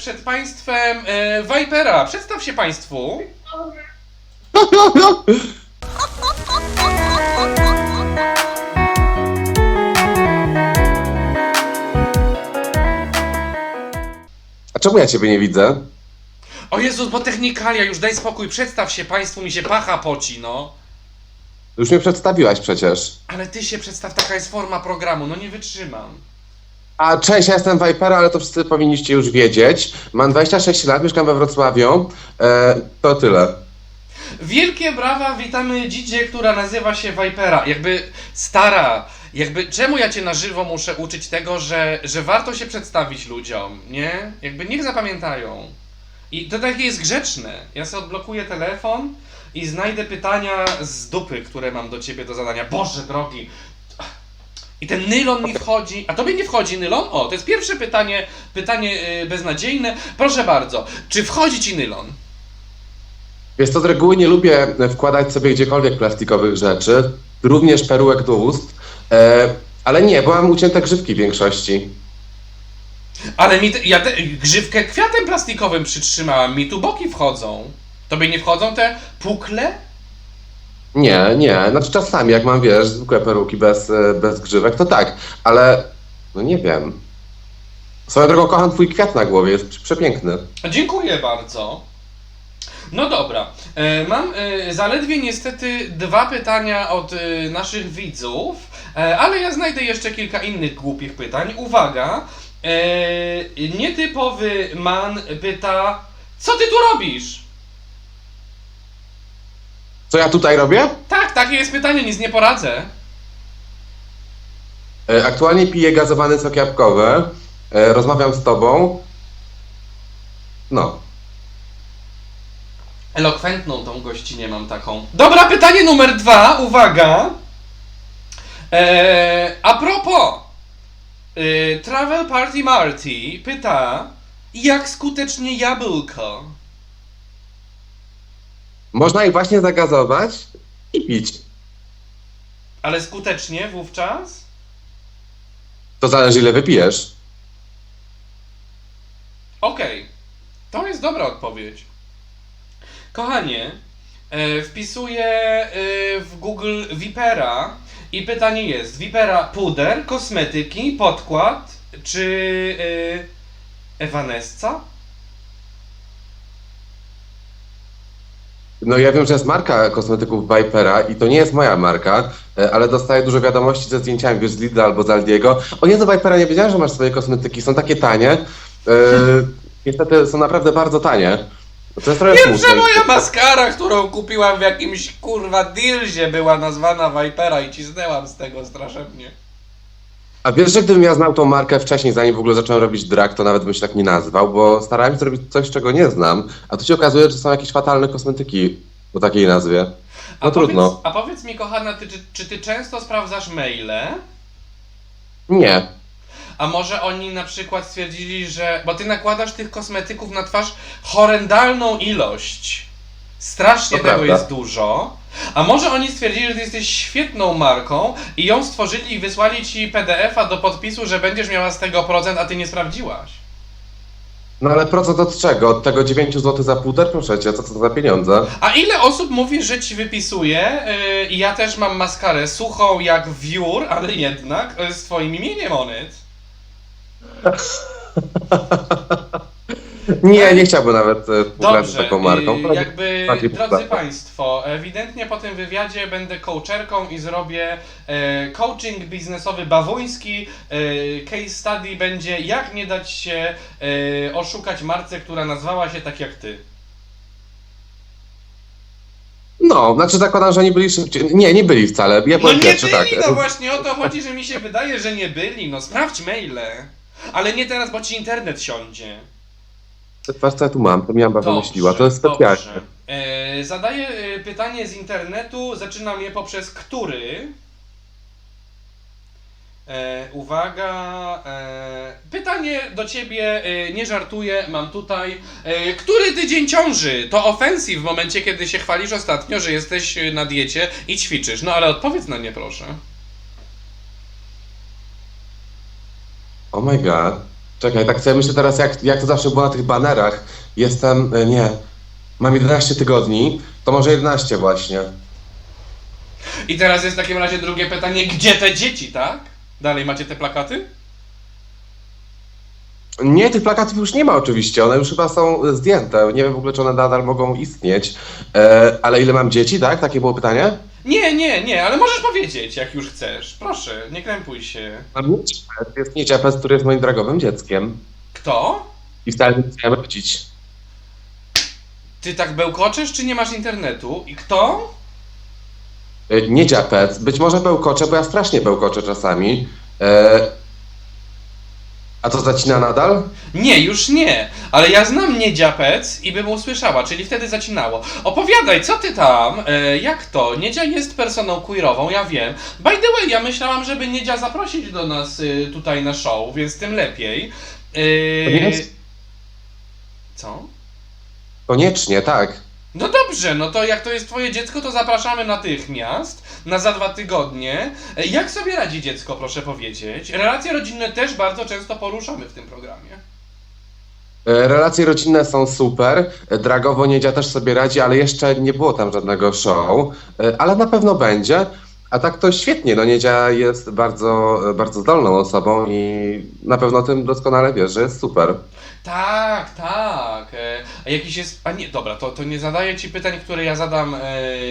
Przed Państwem e, Vipera. Przedstaw się Państwu. A czemu ja ciebie nie widzę? O Jezus, bo technikalia, już daj spokój, przedstaw się Państwu, mi się pacha poci, no. Już mnie przedstawiłaś przecież. Ale Ty się przedstaw, taka jest forma programu, no nie wytrzymam. A cześć, ja jestem Vipera, ale to wszyscy powinniście już wiedzieć. Mam 26 lat, mieszkam we Wrocławiu. E, to tyle. Wielkie brawa, witamy dzidzie, która nazywa się Vipera. Jakby stara, jakby czemu ja cię na żywo muszę uczyć tego, że, że warto się przedstawić ludziom, nie? Jakby niech zapamiętają. I to takie jest grzeczne. Ja sobie odblokuję telefon i znajdę pytania z dupy, które mam do ciebie do zadania. Boże drogi. I ten nylon mi wchodzi. A tobie nie wchodzi nylon? O, to jest pierwsze pytanie, pytanie yy, beznadziejne. Proszę bardzo, czy wchodzi ci nylon? Wiesz co, z reguły nie lubię wkładać sobie gdziekolwiek plastikowych rzeczy, również perułek do ust. E, ale nie, bo mam ucięte grzywki w większości. Ale mi te, ja te, grzywkę kwiatem plastikowym przytrzymałam, mi tu boki wchodzą. Tobie nie wchodzą te pukle? Nie, nie, znaczy czasami jak mam, wiesz, zwykłe peruki bez, e, bez grzywek, to tak, ale no nie wiem. Swoją drogą kocham twój kwiat na głowie, jest przepiękny. Dziękuję bardzo. No dobra, e, mam e, zaledwie niestety dwa pytania od naszych widzów, ale ja znajdę jeszcze kilka innych głupich pytań. Uwaga, nietypowy man pyta, co ty tu robisz? Co ja tutaj robię? Tak, takie jest pytanie, nic nie poradzę. E, Aktualnie piję gazowany sok jabłkowy. E, Rozmawiam z tobą. No. Elokwentną tą gościnę mam taką. Dobra, pytanie numer dwa, uwaga. Eee, a propos, e, Travel Party Marty pyta, jak skutecznie jabłko? Można ich właśnie zagazować i pić. Ale skutecznie wówczas? To zależy ile wypijesz. Okej, to jest dobra odpowiedź. Kochanie, e, wpisuję e, w Google Vipera i pytanie jest: Vipera puder, kosmetyki, podkład czy e, Evanesca? No ja wiem, że jest marka kosmetyków Vipera i to nie jest moja marka, e, ale dostaję dużo wiadomości ze zdjęciami, wiesz, z Lidla albo z Aldiego. O Jezu, Vipera, nie wiedziałem, że masz swoje kosmetyki, są takie tanie. E, niestety są naprawdę bardzo tanie. To jest trochę Wiem, że moja maskara, którą kupiłam w jakimś kurwa dealzie, była nazwana Vipera i cisnęłam z tego strasznie. A wiesz, że gdybym ja znał tą markę wcześniej, zanim w ogóle zacząłem robić drag, to nawet bym się tak nie nazwał, bo starałem się zrobić coś, czego nie znam, a tu się okazuje, że są jakieś fatalne kosmetyki o takiej nazwie. A No trudno. Powiedz, a powiedz mi, kochana, ty, czy, czy ty często sprawdzasz maile? Nie. A może oni na przykład stwierdzili, że. Bo ty nakładasz tych kosmetyków na twarz horrendalną ilość. Strasznie To tego prawda. jest dużo. A może oni stwierdzili, że ty jesteś świetną marką i ją stworzyli i wysłali ci PDF-a do podpisu, że będziesz miała z tego procent, a ty nie sprawdziłaś. No ale procent od czego? Od tego 9 zł za puder? Proszę cię, co to za pieniądze? A ile osób mówi, że ci wypisuje? Yy, I ja też mam maskarę suchą jak wiór, ale jednak yy, z twoim imieniem Onyt. Nie, nie chciałbym nawet e, z Dobrze, taką marką. y, jakby, bardziej drodzy popularną. Państwo, ewidentnie po tym wywiadzie będę coacherką i zrobię e, coaching biznesowy bawoński. E, case study będzie jak nie dać się e, oszukać marce, która nazwała się tak jak Ty. No, znaczy zakładam, że nie byli szybciej. Nie, nie byli wcale. Ja No byłem nie pierwszy, byli, tak. no właśnie o to chodzi, że mi się wydaje, że nie byli. No sprawdź maile. Ale nie teraz, bo Ci internet siądzie. Co ja tu mam, to miałam Dobrze, wymyśliła, to jest specjalnie. dobrze. E, zadaję e, pytanie z internetu, zaczynam je poprzez który. E, uwaga, e, pytanie do ciebie, e, nie żartuję, mam tutaj. E, który tydzień ciąży? To ofensyw w momencie, kiedy się chwalisz ostatnio, że jesteś e, na diecie i ćwiczysz. No ale odpowiedz na nie, proszę. Oh my god. Czekaj, tak sobie myślę teraz, jak, jak to zawsze było na tych banerach. Jestem, e, nie, mam 11 tygodni, to może 11 właśnie. I teraz jest w takim razie drugie pytanie, gdzie te dzieci, tak? Dalej macie te plakaty? Nie, tych plakatów już nie ma oczywiście, one już chyba są zdjęte. Nie wiem w ogóle, czy one nadal mogą istnieć. E, ale ile mam dzieci, tak? Takie było pytanie? Nie, nie, nie, ale możesz powiedzieć, jak już chcesz. Proszę, nie krępuj się. Mam Nieciapet, jest Nieciapet, który jest moim dragowym dzieckiem. Kto? I wcale nie chciałem rodzić. Ty tak bełkoczesz, czy nie masz internetu? I kto? E, Nieciapet, być może bełkoczę, bo ja strasznie bełkoczę czasami. E, a to zacina nadal? Nie, już nie. Ale ja znam Niedziapec i bym usłyszała, czyli wtedy zacinało. Opowiadaj, co ty tam? E, jak to? Niedzia jest personą queerową, ja wiem. By the way, ja myślałam, żeby Niedzia zaprosić do nas y, tutaj na show, więc tym lepiej. E, To nie jest- Co? Koniecznie, tak. No dobrze, no to jak to jest twoje dziecko, to zapraszamy natychmiast, na za dwa tygodnie. E, Jak sobie radzi dziecko, proszę powiedzieć? Relacje rodzinne też bardzo często poruszamy w tym programie. E, Relacje rodzinne są super. E, Dragowo Niedzia też sobie radzi, ale jeszcze nie było tam żadnego show. Ale na pewno będzie. A tak to świetnie. No Niedzia jest bardzo, bardzo zdolną osobą i na pewno o tym doskonale wiesz, że jest super. Tak, tak. E, A jakiś jest. A nie, dobra, to, to nie zadaję ci pytań, które ja zadam e,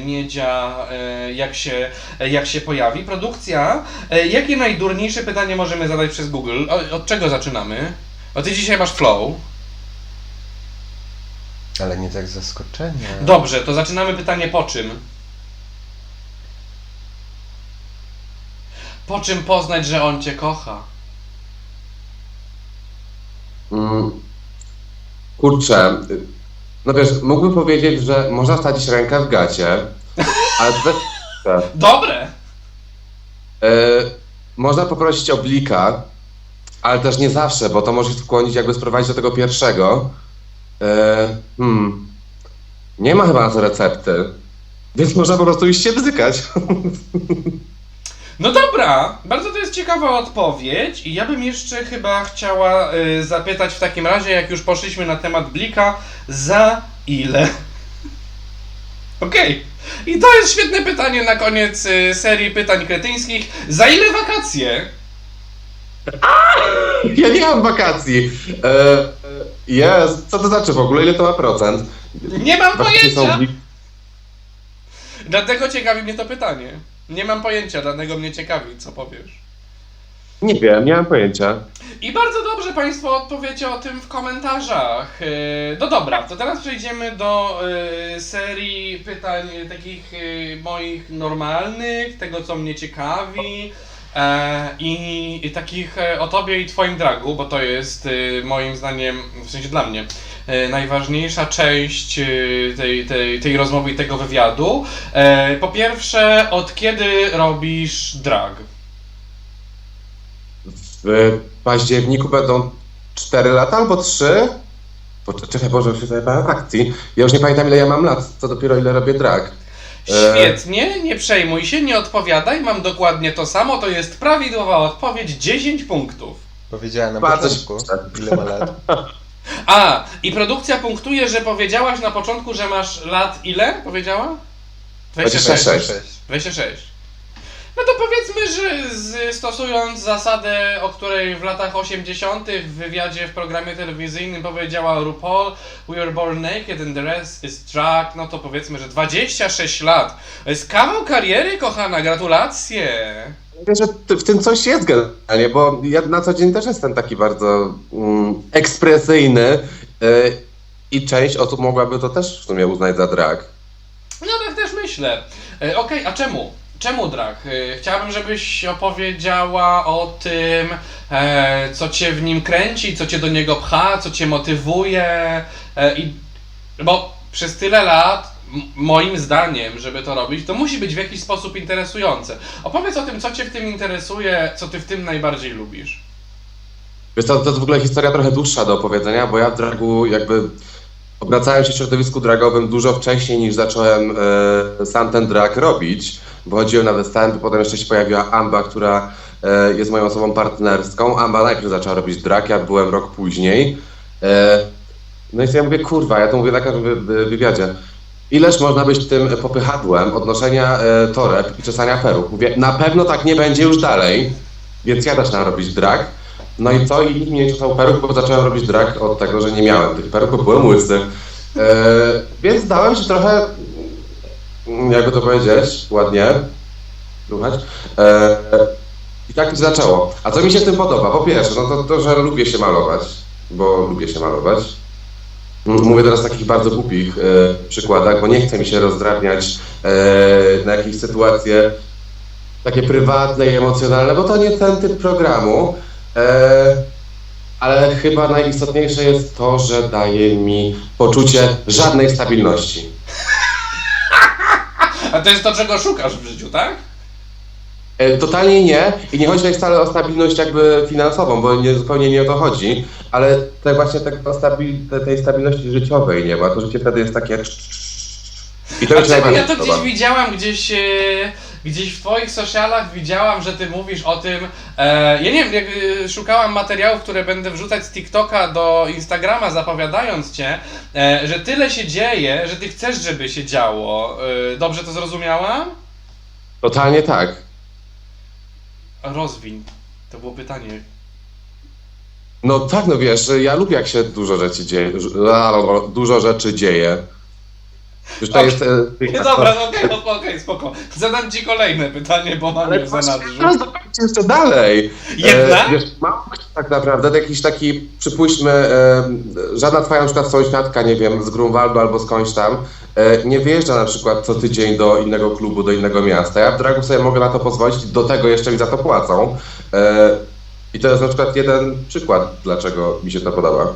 Niedzia, e, jak, się, e, jak się pojawi. Produkcja. E, jakie najdurniejsze pytanie możemy zadać przez Google? O, od czego zaczynamy? O, ty dzisiaj masz flow. Ale nie tak zaskoczenie. Dobrze, to zaczynamy pytanie po czym? Po czym poznać, że on cię kocha? Mm. Kurczę. y, No wiesz, mógłbym powiedzieć, że można wsadzić rękę w gacie, ale to też... Dobre! E, można poprosić o blika, ale też nie zawsze, bo to może skłonić jakby sprowadzić do tego pierwszego. E, hmm. Nie ma chyba na to recepty. Więc można po prostu iść się bzykać. No dobra, bardzo to jest ciekawa odpowiedź i ja bym jeszcze chyba chciała y, zapytać w takim razie, jak już poszliśmy na temat Blika, za ile? Okej. I to jest świetne pytanie na koniec y, serii pytań kretyńskich. Za ile wakacje? Ja nie mam wakacji. E, jest. Co to znaczy w ogóle? Ile to ma procent? Nie mam Wakacje są pojęcia! Dlatego ciekawi mnie to pytanie. Nie mam pojęcia, dlatego mnie ciekawi, co powiesz. Nie wiem, nie mam pojęcia. I bardzo dobrze Państwo odpowiecie o tym w komentarzach. Yy, No dobra, to teraz przejdziemy do yy, serii pytań takich yy, moich normalnych, tego co mnie ciekawi. E, i, I takich e, o tobie i twoim dragu, bo to jest y, moim zdaniem, w sensie dla mnie, e, najważniejsza część y, tej, tej, tej rozmowy i tego wywiadu. E, po pierwsze, od kiedy robisz drag? W październiku będą 4 lata albo 3. Czekaj, Boże, już się zajebałem akcji. Ja już nie pamiętam ile ja mam lat, co dopiero ile robię drag. E, Świetnie, nie przejmuj się, nie odpowiadaj, mam dokładnie to samo, to jest prawidłowa odpowiedź, 10 punktów. Powiedziałem na Bardzo początku, ile ma lat. A, i produkcja punktuje, że powiedziałaś na początku, że masz lat ile? Powiedziała? 26. 26. No to powiedzmy, że z, stosując zasadę, o której w latach 80. w wywiadzie w programie telewizyjnym powiedziała RuPaul, We were born naked and the rest is drag, no to powiedzmy, że 26 lat. To jest kawał kariery, kochana, gratulacje! Wiesz, że w tym coś jest generalnie, bo ja na co dzień też jestem taki bardzo mm, ekspresyjny y, i część osób mogłaby to też w sumie uznać za drag. No tak też myślę. E, Okej, a czemu? Czemu drag? E, Chciałabym, żebyś opowiedziała o tym, e, co cię w nim kręci, co cię do niego pcha, co cię motywuje. E, i, bo przez tyle lat, moim zdaniem, żeby to robić, to musi być w jakiś sposób interesujące. Opowiedz o tym, co cię w tym interesuje, co ty w tym najbardziej lubisz. Wiesz, to, to jest w ogóle historia trochę dłuższa do opowiedzenia, bo ja w dragu jakby obracałem się w środowisku dragowym dużo wcześniej niż zacząłem e, sam ten drag robić, bo chodziłem na występy, potem jeszcze się pojawiła Amba, która e, jest moją osobą partnerską. Amba najpierw zaczęła robić drag, ja byłem rok później. E, no i sobie mówię, kurwa, ja to mówię na każdym wy- wy- wywiadzie. Ileż można być tym popychadłem odnoszenia e, toreb i czesania peruk? Mówię, na pewno tak nie będzie już dalej, więc ja zaczynam robić drag. No i co? I nikt mi nie czesał peruk, bo zacząłem robić drag od tego, że nie miałem tych peruk, bo byłem łysy. E, więc dałem się trochę, jakby to powiedzieć, ładnie, słuchać. E, I tak się zaczęło. A co mi się w tym podoba? Po pierwsze, no to, to, że lubię się malować, bo lubię się malować. Mówię teraz o takich bardzo głupich e, przykładach, bo nie chcę mi się rozdrabniać e, na jakieś sytuacje takie prywatne i emocjonalne, bo to nie ten typ programu. E, ale chyba najistotniejsze jest to, że daje mi poczucie żadnej stabilności. A to jest to, czego szukasz w życiu, tak? E, Totalnie nie i nie chodzi tutaj wcale o stabilność jakby finansową, bo nie, zupełnie nie o to chodzi, ale te właśnie tego stabil, te, tej stabilności życiowej nie ma, to życie wtedy jest takie i to A czemu najbardziej ja to gdzieś widziałam, gdzieś, e, gdzieś w twoich socialach widziałam, że ty mówisz o tym. E, ja nie wiem, jak e, szukałam materiałów, które będę wrzucać z TikToka do Instagrama, zapowiadając cię, e, że tyle się dzieje, że ty chcesz, żeby się działo. E, dobrze to zrozumiałam? Totalnie tak. Rozwiń. To było pytanie. No tak, no wiesz, ja lubię jak się dużo rzeczy dzieje, dużo rzeczy dzieje. Już to jest... e, Nie, dobra, no okej, okay, okej, spoko. Zadam ci kolejne pytanie, bo mam Ale je w zanadrzu. teraz jeszcze dalej. Jednak? E, wiesz, kto tak naprawdę, jakiś taki, przypuśćmy, e, żadna twoja na przykład sąsiadka, nie wiem, z Grunwaldu albo skądś tam, e, nie wyjeżdża na przykład co tydzień do innego klubu, do innego miasta. Ja w dragu sobie mogę na to pozwolić, do tego jeszcze mi za to płacą. E, I to jest na przykład jeden przykład, dlaczego mi się to podoba.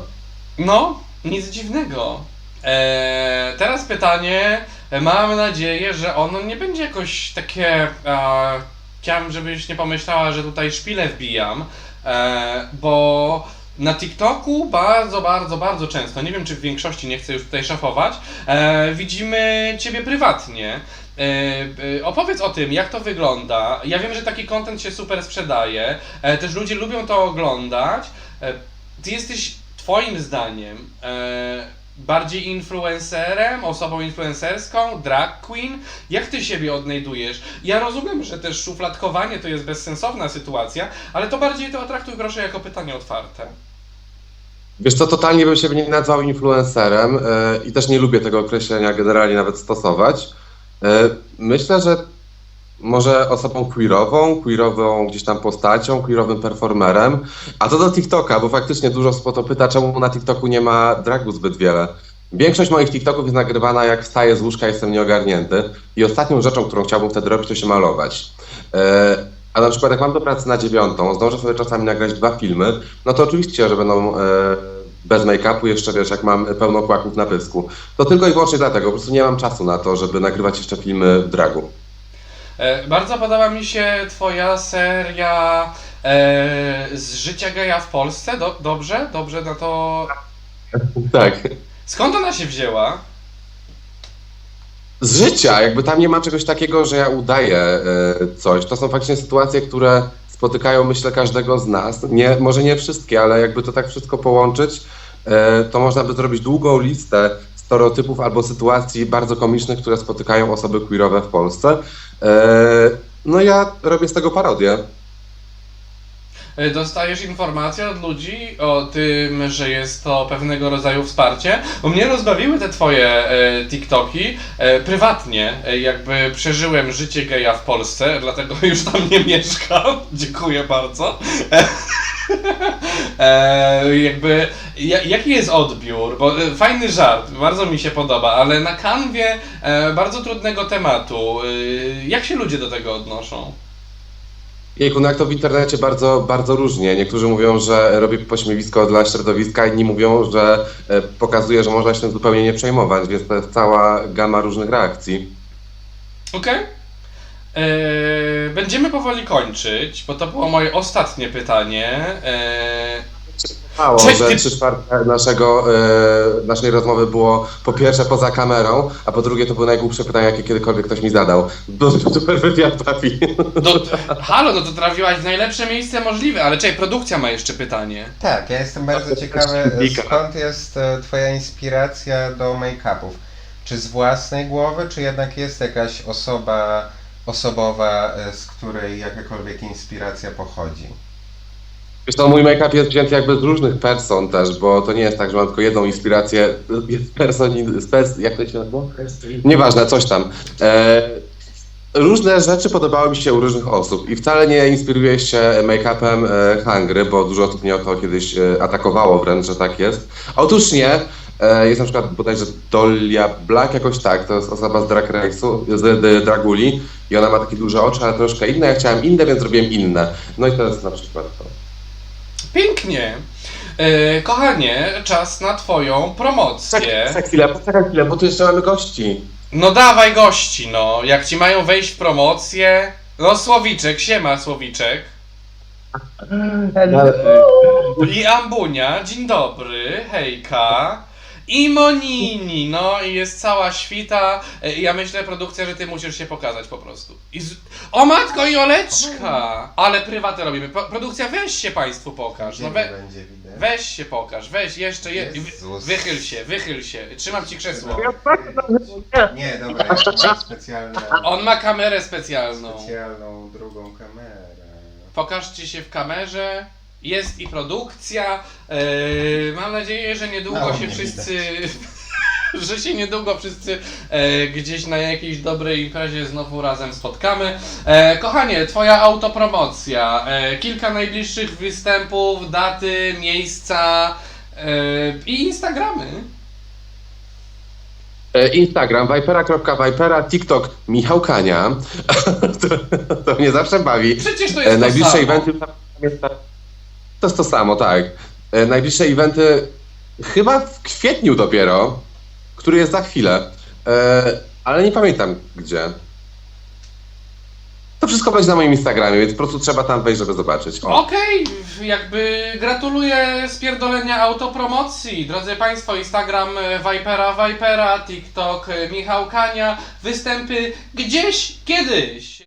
No, nic dziwnego. Eee, teraz pytanie. Mam nadzieję, że ono nie będzie jakoś takie. E, chciałem, żebyś nie pomyślała, że tutaj szpilę wbijam, e, bo na TikToku bardzo, bardzo, bardzo często, nie wiem czy w większości, nie chcę już tutaj szafować, e, widzimy Ciebie prywatnie. E, e, opowiedz o tym, jak to wygląda. Ja wiem, że taki content się super sprzedaje, e, też ludzie lubią to oglądać. E, ty jesteś, Twoim zdaniem, e, bardziej influencerem, osobą influencerską, drag queen? Jak ty siebie odnajdujesz? Ja rozumiem, że też szufladkowanie to jest bezsensowna sytuacja, ale to bardziej to traktuj proszę jako pytanie otwarte. Wiesz co, totalnie bym się nie nazwał influencerem e, i też nie lubię tego określenia generalnie nawet stosować. E, myślę, że może osobą queerową, queerową gdzieś tam postacią, queerowym performerem, a to do TikToka, bo faktycznie dużo osób o to pyta, czemu na TikToku nie ma dragu zbyt wiele. Większość moich TikToków jest nagrywana jak wstaję z łóżka, jestem nieogarnięty i ostatnią rzeczą, którą chciałbym wtedy robić, to się malować. E, a na przykład jak mam do pracy na dziewiątą, zdążę sobie czasami nagrać dwa filmy, no to oczywiście, że będą e, bez make-upu, jeszcze wiesz, jak mam pełno kłaków na pysku. To tylko i wyłącznie dlatego, po prostu nie mam czasu na to, żeby nagrywać jeszcze filmy w dragu. E, bardzo podoba mi się twoja seria e, z życia geja w Polsce. Do, dobrze? Dobrze na to... Tak. Skąd ona się wzięła? Z życia, jakby tam nie ma czegoś takiego, że ja udaję e, coś. To są faktycznie sytuacje, które spotykają, myślę, każdego z nas. Nie, może nie wszystkie, ale jakby to tak wszystko połączyć, e, to można by zrobić długą listę stereotypów albo sytuacji bardzo komicznych, które spotykają osoby queerowe w Polsce. E, no ja robię z tego parodię. E, Dostajesz informacje od ludzi o tym, że jest to pewnego rodzaju wsparcie. Bo mnie rozbawiły te twoje e, TikToki prywatnie. Jakby przeżyłem życie geja w Polsce, dlatego już tam nie mieszkam. Dziękuję bardzo. E, jakby, ja, jaki jest odbiór? Bo e, fajny żart, bardzo mi się podoba, ale na kanwie e, bardzo trudnego tematu. Jak się ludzie do tego odnoszą? Jejku, no jak to w internecie bardzo, bardzo różnie. Niektórzy mówią, że robię pośmiewisko dla środowiska, inni mówią, że pokazuje, że można się tym zupełnie nie przejmować, więc to jest cała gama różnych reakcji. Okej. Eee, będziemy powoli kończyć, bo to było moje ostatnie pytanie. Eee, Mało, Cześć, że ty- trzy czwarte naszego, e, naszej rozmowy było po pierwsze poza kamerą, a po drugie to były najgłupsze pytania, jakie kiedykolwiek ktoś mi zadał. Był to super wywiad, papi. No, halo, no to trafiłaś w najlepsze miejsce możliwe, ale czekaj, produkcja ma jeszcze pytanie. Tak, ja jestem bardzo ciekawy, skąd jest e, twoja inspiracja do make-upów? Czy z własnej głowy, czy jednak jest jakaś osoba osobowa, e, z której jakakolwiek inspiracja pochodzi? Wiesz, to mój make-up jest wzięty jakby z różnych person też, bo to nie jest tak, że mam tylko jedną inspirację. Jest person, z pers, jak to się nazywa? Nieważne, coś tam. E, różne rzeczy podobały mi się u różnych osób i wcale nie inspiruję się make-upem e, Hangry, bo dużo osób mnie o to kiedyś e, atakowało wręcz, że tak jest. Otóż nie. E, jest na przykład bodajże Dolia Black, jakoś tak, to jest osoba z Drag Race'u, z, z Draguli i ona ma takie duże oczy, ale troszkę inne. Ja chciałem inne, więc zrobiłem inne. No i to jest na przykład to. Pięknie. E, kochanie, czas na twoją promocję. Poczekaj chwilę, poczekaj chwilę, bo tu jeszcze mamy gości. No dawaj gości, no. Jak ci mają wejść w promocję. No Słowiczek, siema Słowiczek. I Ambunia, dzień dobry, hejka. I Monini, no i jest cała świta. E, Ja myślę, produkcja, że ty musisz się pokazać po prostu. I z... O matko i Oleczka! Ale prywatę robimy. Pro- Produkcja, weź się państwu pokaż. No we... będzie widać? Weź się pokaż, weź jeszcze je... Jezus. Wychyl się, wychyl się. Trzymam ci krzesło. Nie, dobra, ja mam specjalne, On ma kamerę specjalną. specjalną drugą kamerę. Pokażcie się w kamerze. Jest i produkcja. Eee, mam nadzieję, że niedługo Mało się mnie wszyscy. Że się niedługo wszyscy e, gdzieś na jakiejś dobrej imprezie znowu razem spotkamy. E, kochanie, twoja autopromocja. E, kilka najbliższych występów, daty, miejsca e, i Instagramy. E, Instagram, vipera.vipera, TikTok, Michał Kania. to, to mnie zawsze bawi. Przecież to E, jest to Najbliższe samo. eventy... To jest to samo, tak. E, Najbliższe eventy chyba w kwietniu dopiero, który jest za chwilę. E, Ale nie pamiętam gdzie. To wszystko będzie na moim Instagramie, więc po prostu trzeba tam wejść, żeby zobaczyć. Okej, jakby gratuluję spierdolenia autopromocji. Drodzy Państwo, Instagram e, Vipera Vipera, TikTok Michał Kania, występy gdzieś, kiedyś.